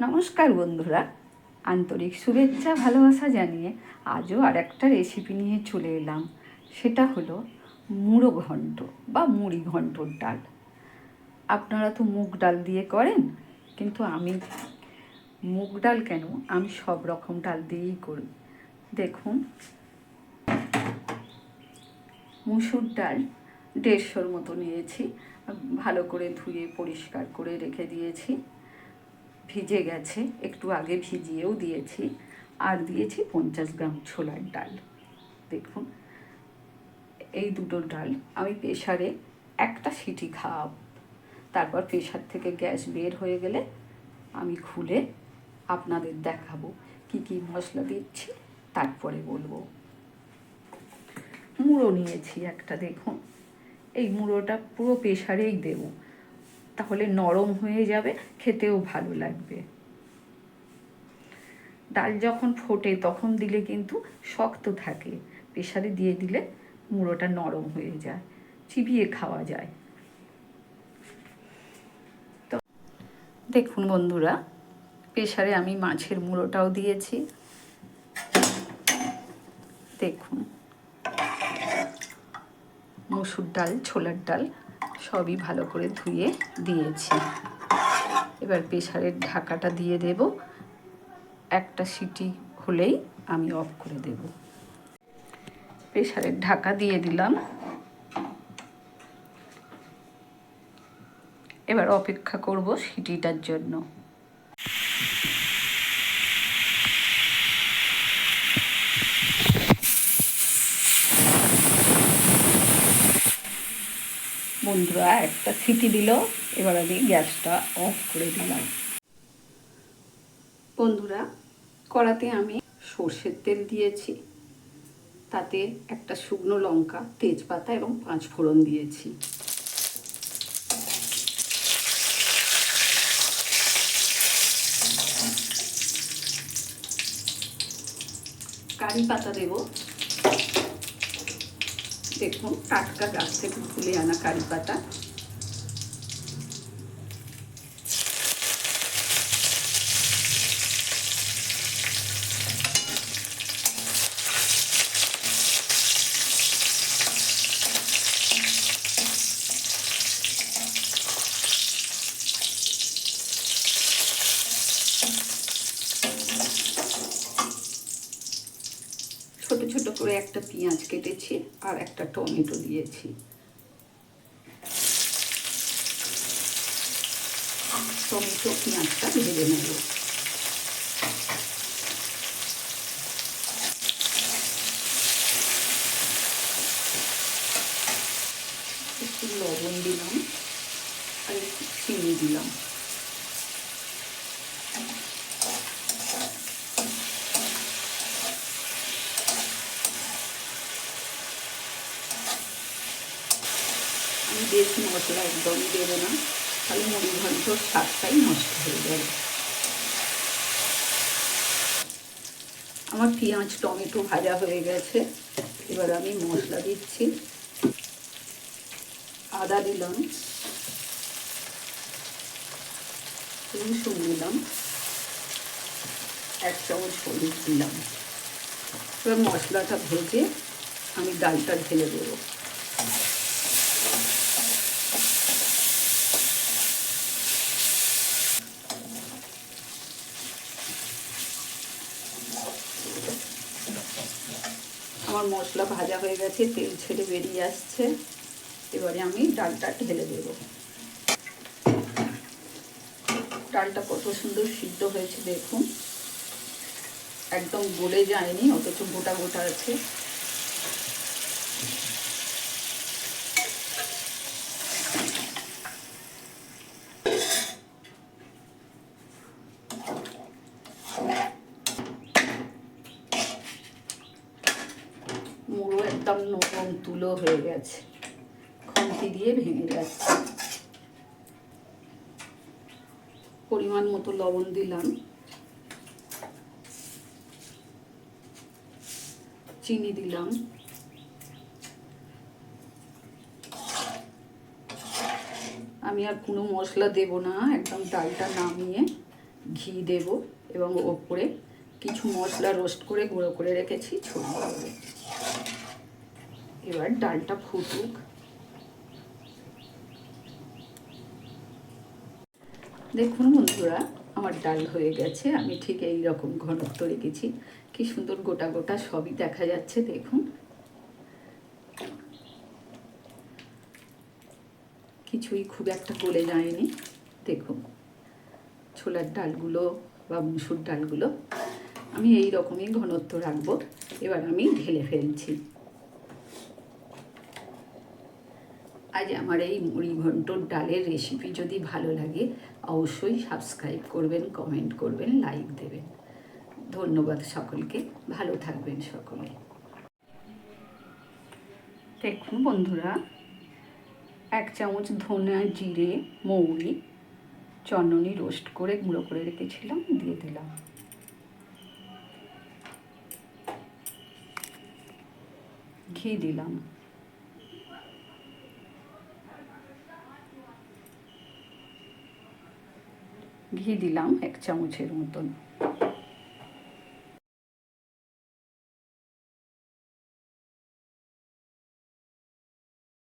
নমস্কার বন্ধুরা। আন্তরিক শুভেচ্ছা, ভালোবাসা জানিয়ে আজও আর একটা রেসিপি নিয়ে চলে এলাম। সেটা হলো মুড়ো ঘন্ট বা মুড়ি ঘন্টর ডাল। আপনারা তো মুগ ডাল দিয়ে করেন, কিন্তু আমি মুগ ডাল কেন? আমি সব রকম ডাল দিয়েই করি। দেখুন, মুসুর ডাল দেড়শোর মতো নিয়েছি, ভালো করে ধুয়ে পরিষ্কার করে রেখে দিয়েছি। ভিজে গেছে, একটু আগে ভিজিয়েও দিয়েছি। আর দিয়েছি পঞ্চাশ গ্রাম ছোলার ডাল। দেখুন, এই দুটো ডাল আমি প্রেশারে একটা সিটি খাওয়াব তারপর প্রেশার থেকে গ্যাস বের হয়ে গেলে আমি খুলে আপনাদের দেখাবো কি কি মশলা দিচ্ছি, তারপরে বলব। মুড়ো নিয়েছি একটা, দেখুন। এই মুড়োটা পুরো প্রেশারেই দেবো। তাহলে নরম হয়ে যাবে, খেতেও ভালো লাগবে। ডাল যখন ফোটে তখন দিলে কিন্তু শক্ত থাকে প্রেশারে দিয়ে দিলে মুড়োটা নরম হয়ে যায়, চিবিয়ে খাওয়া যায়। তো দেখুন বন্ধুরা প্রেশারে আমি মাছের মুড়োটাও দিয়েছি। দেখুন, মুসুর ডাল, ছোলার ডাল সবই ভালো করে ধুয়ে দিয়েছি। এবার প্রেশারের ঢাকাটা দিয়ে দেব। একটা সিটি হলেই আমি অফ করে দেব। প্রেশারের ঢাকা দিয়ে দিলাম। এবার অপেক্ষা করব সিটিটার জন্য। বন্ধুরা, একটা সিটি দিল, এবার আমি গ্যাসটা অফ করে দিলাম। বন্ধুরা, কড়াতে আমি সর্ষের তেল দিয়েছি। তাতে একটা শুকনো লঙ্কা, তেজপাতা এবং পাঁচ ফোড়ন দিয়েছি। কারি পাতা দেবো। দেখুন টাটকা গাছ থেকে তুলে আনা কারি পাতা ছোট ছোট করে একটা পেঁয়াজ কেটেছি আর একটা টমেটো দিয়েছি। টমেটো, পেঁয়াজটা ভেজে নেব। একটু লবণ দিলাম আর একটু চিনি দিলাম। আমি বেশি মশলা একদমই দেবো না। তাহলে মুড়ি ঘন্টর স্বাদটাই নষ্ট হয়ে যাবে। আমার পেঁয়াজ, টমেটো ভাজা হয়ে গেছে। এবার আমি মশলা দিচ্ছি। আদা দিলাম। রসুন দিলাম। এক চামচ হলুদ দিলাম। এবার মশলাটা ভেজে আমি ডালটা ঢেলে দেবো। আমার মশলা ভাজা হয়ে গেছে, তেল ছেড়ে বেরিয়ে আসছে। এবারে আমি ডালটা ঢেলে দেব। ডালটা কত সুন্দর সিদ্ধ হয়েছে, দেখুন। একদম গলে যায়নি, অথচ গোটা গোটা আছে। মুড়ো একদম নরম তুলো হয়ে গেছে। খন্তি দিয়ে ভেঙে যাচ্ছে। পরিমাণ মতো লবণ দিলাম। চিনি দিলাম। আমি আর কোনো মশলা দেব না, একদম ডালটা নামিয়ে ঘি দেব এবং ওপরে কিছু মশলা রোস্ট করে গুঁড়ো করে রেখেছি ছড়িয়ে এবার ডালটা ফুটুক। দেখুন বন্ধুরা, আমার ডাল হয়ে গেছে। আমি ঠিক এই রকম ঘনত্ব রেখেছি। কি সুন্দর গোটা গোটা সবই দেখা যাচ্ছে, দেখুন। কিছুই খুব একটা গলে যায়নি, দেখুন। ছোলার ডালগুলো বা মুসুর ডালগুলো, আমি এই রকমই ঘনত্ব রাখব। এবার আমি ঢেলে ফেলছি। আজ আমার এই মুড়ি ঘন্টর ডালের রেসিপি যদি ভালো লাগে, অবশ্যই সাবস্ক্রাইব করবেন কমেন্ট করবেন লাইক দেবেন। ধন্যবাদ সকলকে, ভালো থাকবেন সকলে। দেখুন বন্ধুরা, এক চামচ ধনে জিরে, মৌরি চন্দনি রোস্ট করে গুঁড়ো করে রেখেছিলাম, দিয়ে দিলাম। ঘি দিলাম। ঘি দিলাম এক চামচের মতন।